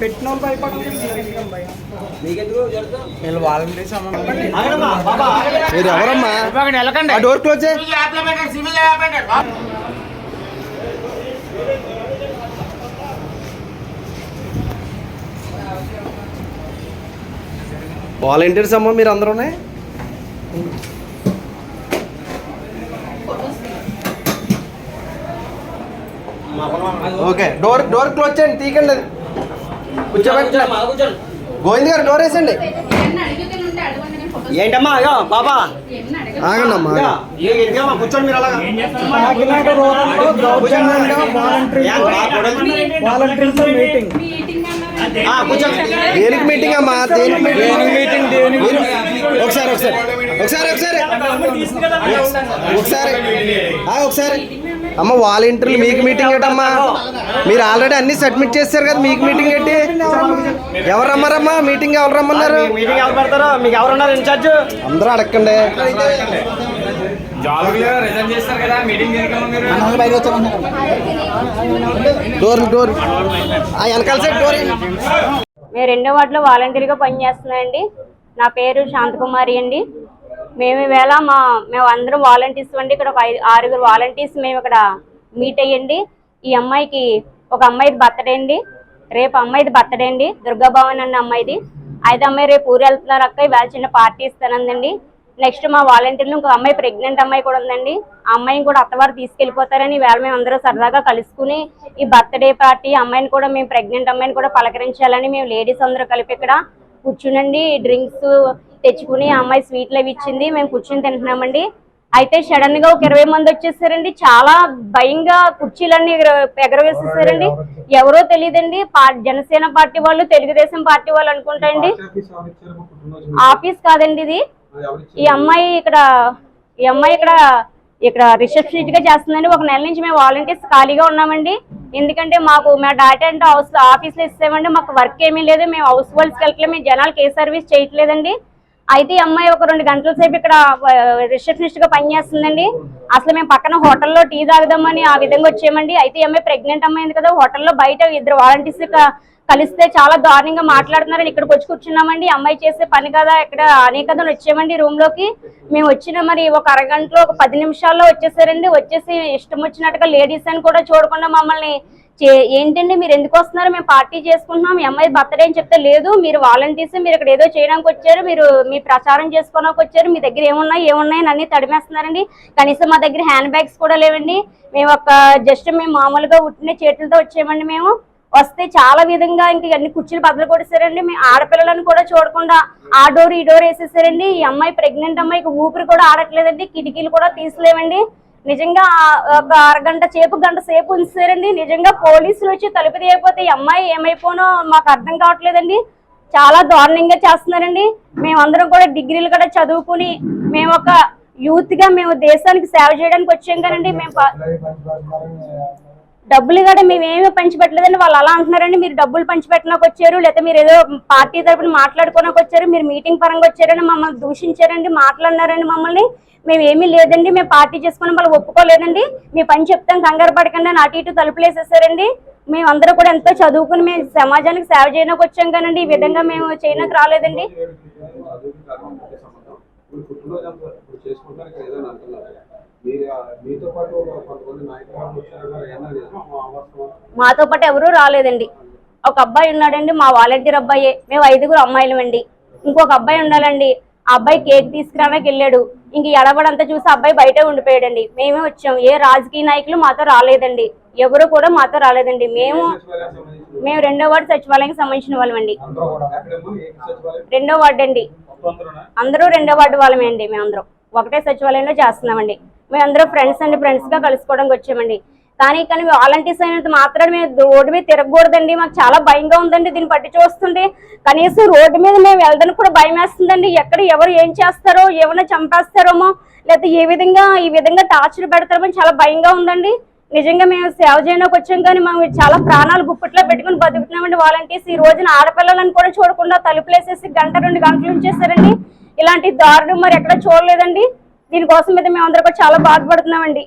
పెట్టిన వాళ్ళు మీరు ఎవరమ్మా? ఆ డోర్ క్లోజ్ వాలంటీర్స్ అమ్మా మీరు అందరూనే? ఓకే డోర్ డోర్ క్లోజ్ చేయండి తీకండి అది. కూర్చోబెట్టండి గోవింద్ గారు డోర్ వేసండి. ఏంటమ్మా అయ్యో బాబా. ఆగండి అమ్మా ఆగండి. ఏంటమ్మా కూర్చోండి మీరు అలాగా. దేనికి మీటింగ్ అమ్మా? దేనికి మీటింగ్? మీరు- ఒకసారి ఒకసారి. ఒకసారి ఒకసారి. ఒకసారి. ఆ, ఒకసారి. అమ్మ వాలంటీర్లు మీకు మీటింగ్ ఏంటమ్మా? మీరు ఆల్రెడీ అన్ని సబ్మిట్ చేశారు కదా మీకు మీటింగ్ ఏంటి? ఎవరు రమ్మారమ్మా? మీటింగ్ ఎవరు రమ్మన్నారు? మీటింగ్ ఎవరు పెడతారో? మీకు ఎవరున్నారు ఇన్ఛార్జ్? అందరూ అడగండి డోర్ డోర్. ఆ వెనకాల సైడ్ డోర్. రెండో వార్డులో వాలంటీర్గా పనిచేస్తున్నానండి. నా పేరు శాంతకుమారి అండి. మేము ఈవేళ మా మేము అందరం వాలంటీర్స్ అండి. ఇక్కడ ఒక ఐదు ఆరుగురు వాలంటీర్స్ మేము ఇక్కడ మీట్ అయ్యండి. ఈ అమ్మాయికి ఒక అమ్మాయిది బర్త్డే అండి. రేపు అమ్మాయిది బర్త్డే అండి. దుర్గాభవన్ అన్న అమ్మాయిది. అయితే అమ్మాయి రేపు ఊరు వెళ్తున్నారు అక్క. ఇవాళ చిన్న పార్టీ ఇస్తానందండి. నెక్స్ట్ మా వాలంటీర్లు ఇంకో అమ్మాయి ప్రెగ్నెంట్ అమ్మాయి కూడా ఉందండి. ఆ అమ్మాయిని కూడా అత్తవారు తీసుకెళ్ళిపోతారని వేళ మేము అందరూ సరదాగా కలుసుకుని ఈ బర్త్డే పార్టీ అమ్మాయిని కూడా మేము ప్రెగ్నెంట్ అమ్మాయిని కూడా పలకరించాలని మేము లేడీస్ అందరూ కలిపి ఇక్కడ కూర్చునండి. డ్రింక్స్ తెచ్చుకుని ఆ అమ్మాయి స్వీట్లు అవి ఇచ్చింది మేము కూర్చుని తింటున్నామండి. అయితే సడన్గా ఒక ఇరవై మంది వచ్చేసారండి. చాలా భయంగా కుర్చీలన్నీ ఎగర- ఎగరవేసేసారండి. ఎవరో తెలియదండి. జనసేన పార్టీ వాళ్ళు తెలుగుదేశం పార్టీ వాళ్ళు అనుకుంటాండి. ఆఫీస్ కాదండి ఇది. ఈ అమ్మాయి ఇక్కడ ఈ అమ్మాయి ఇక్కడ ఇక్కడ రిసెప్షనిస్ట్గా చేస్తుందండి. ఒక నెల నుంచి మేము వాలంటీర్స్ ఖాళీగా ఉన్నామండి. ఎందుకంటే మాకు మా డాటా అంటే హౌస్ ఆఫీస్లో ఇస్తామండి. మాకు వర్క్ ఏమీ లేదు. మేము హౌస్ హోల్డ్స్కి వెళ్ళట్లేదు మేము జనాలకి ఏ సర్వీస్ చేయట్లేదండి. అయితే ఈ అమ్మాయి ఒక రెండు గంటల సేపు ఇక్కడ రిసెప్షనిస్ట్గా పనిచేస్తుందండి. అసలు మేము పక్కన హోటల్లో టీ తాగుదామని ఆ విధంగా వచ్చామండి. అయితే ఈ అమ్మాయి ప్రెగ్నెంట్ అమ్మాయింది కదా హోటల్లో బయట ఇద్దరు వాలంటీర్స్ కలిస్తే చాలా దారుణంగా మాట్లాడుతున్నారని ఇక్కడికి వచ్చి కూర్చున్నామండి. అమ్మాయి చేసే పని కదా ఇక్కడ అనేక వచ్చామండి రూమ్లోకి మేము వచ్చిన మరి ఒక అరగంటలో ఒక పది నిమిషాల్లో వచ్చేసారండి. వచ్చేసి ఇష్టం వచ్చినట్టుగా లేడీస్ అని కూడా చూడకుండా మమ్మల్ని ఏంటండి మీరు ఎందుకు వస్తున్నారు? మేము పార్టీ చేసుకుంటున్నాం మీ అమ్మాయి బర్త్డే అని చెప్తే లేదు మీరు వాలంటీర్స్ మీరు ఇక్కడ ఏదో చేయడానికి వచ్చారు మీరు మీ ప్రచారం చేసుకోవడానికి వచ్చారు మీ దగ్గర ఏమున్నాయి ఏమున్నాయి అని అన్ని తడిమేస్తున్నారండి. కనీసం మా దగ్గర హ్యాండ్ బ్యాగ్స్ కూడా లేవండి. మేము ఒక జస్ట్ మేము మామూలుగా ఉట్టిన చేతులతో వచ్చామండి మేము. వస్తే చాలా విధంగా ఇంక అన్ని కుర్చీలు బదులు కొట్టేశారండి. మీ ఆడపిల్లలను కూడా చూడకుండా ఆ డోర్ ఈ డోర్ వేసేసారండి. ఈ అమ్మాయి ప్రెగ్నెంట్ అమ్మాయికి ఊపిరి కూడా ఆడట్లేదండి. కిటికీలు కూడా తీసలేవండి. నిజంగా ఒక అరగంట సేపు గంట సేపు ఉంచారండి నిజంగా పోలీసులు వచ్చి తలుపు తీయకపోతే ఈ అమ్మాయి ఏమైపోనో మాకు అర్థం కావట్లేదండి. చాలా దారుణంగా చేస్తున్నారండి. మేమందరం కూడా డిగ్రీలు కూడా చదువుకుని మేము ఒక యూత్గా మేము దేశానికి సేవ చేయడానికి వచ్చాం కదండి. మేము డబ్బులు కూడా మేమేమి పంచిపెట్టలేదండి. వాళ్ళు అలా అంటున్నారండి మీరు డబ్బులు పంచిపెట్టడానికి వచ్చారు లేకపోతే మీరు ఏదో పార్టీ తరపున మాట్లాడుకోడానికి వచ్చారు మీరు మీటింగ్ పరంగా వచ్చారని మమ్మల్ని దూషించారండి మాట్లాడినారండి మమ్మల్ని. మేము ఏమీ లేదండి మేము పార్టీ చేసుకుని వాళ్ళు ఒప్పుకోలేదండి. మీ పని చెప్తాం కంగారు పడకండి అని అటు ఇటు తలుపులు వేసేసారండి మేము అందరూ కూడా ఎంతో చదువుకుని మేము సమాజానికి సేవ చేయడానికి వచ్చాం కానండి ఈ విధంగా మేము చేయడానికి రాలేదండి. మీరు పుట్టినరోజు అంతా ఇప్పుడు చేసుకుంటారు ఇక్కడ ఏదైనా అంటున్నారు. మీరు మీతో పాటు కొంతమంది నాయకులు వచ్చారన్నారు ఏమన్నా అవసరం మాతో పాటు ఎవరూ రాలేదండి. ఒక అబ్బాయి ఉన్నాడండి మా వాలంటీర్ అబ్బాయి. మేము ఐదుగురు అమ్మాయిలు అండి ఇంకొక అబ్బాయి ఉండాలండి. ఆ అబ్బాయి కేక్ తీసుకురావడానికి వెళ్ళాడు. ఇంక ఎడబడంతా చూసి అబ్బాయి బయటే ఉండిపోయాడండి. మేమే వచ్చాం. ఏ రాజకీయ నాయకులు మాతో రాలేదండి. ఎవరు కూడా మాతో రాలేదండి. మేము మేము రెండో వార్డు సచివాలయానికి సంబంధించిన ఏ సచివాలయం? రెండో వార్డు అండి. అందరూ రెండో వార్డు వాళ్ళమే అండి మేమందరం. ఒకటే సచివాలయంలో చేస్తున్నామండి. మేమందరూ ఫ్రెండ్స్ అండి ఫ్రెండ్స్గా కలుసుకోవడానికి వచ్చామండి. కానీ కానీ వాలంటీర్స్ అయినంత మాత్రం మేము రోడ్డు మీద తిరగకూడదండి. మాకు చాలా భయంగా ఉందండి దీన్ని పట్టి చూస్తుంటే కనీసం రోడ్డు మీద మేము వెళ్ళడానికి కూడా భయం వేస్తుందండి. ఎక్కడ ఎవరు ఏం చేస్తారో ఏమైనా చంపేస్తారోమో లేకపోతే ఏ విధంగా ఈ విధంగా టార్చర్ పెడతారో చాలా భయంగా ఉందండి. నిజంగా మేము సేవ చేయడానికి వచ్చాం కానీ మేము చాలా ప్రాణాలు గుప్పట్లో పెట్టుకుని బతుకుతున్నామండి. వాలంటీర్స్ ఈ రోజున ఆడపిల్లలను కూడా చూడకుండా తలుపులేసేసి గంట రెండు గంటలు ఉంచేస్తారండి ఇలాంటి దారుణం మరి ఎక్కడ చూడలేదండి. దీనికోసం మీద మేము అందరూ కూడా చాలా బాధపడుతున్నామండి.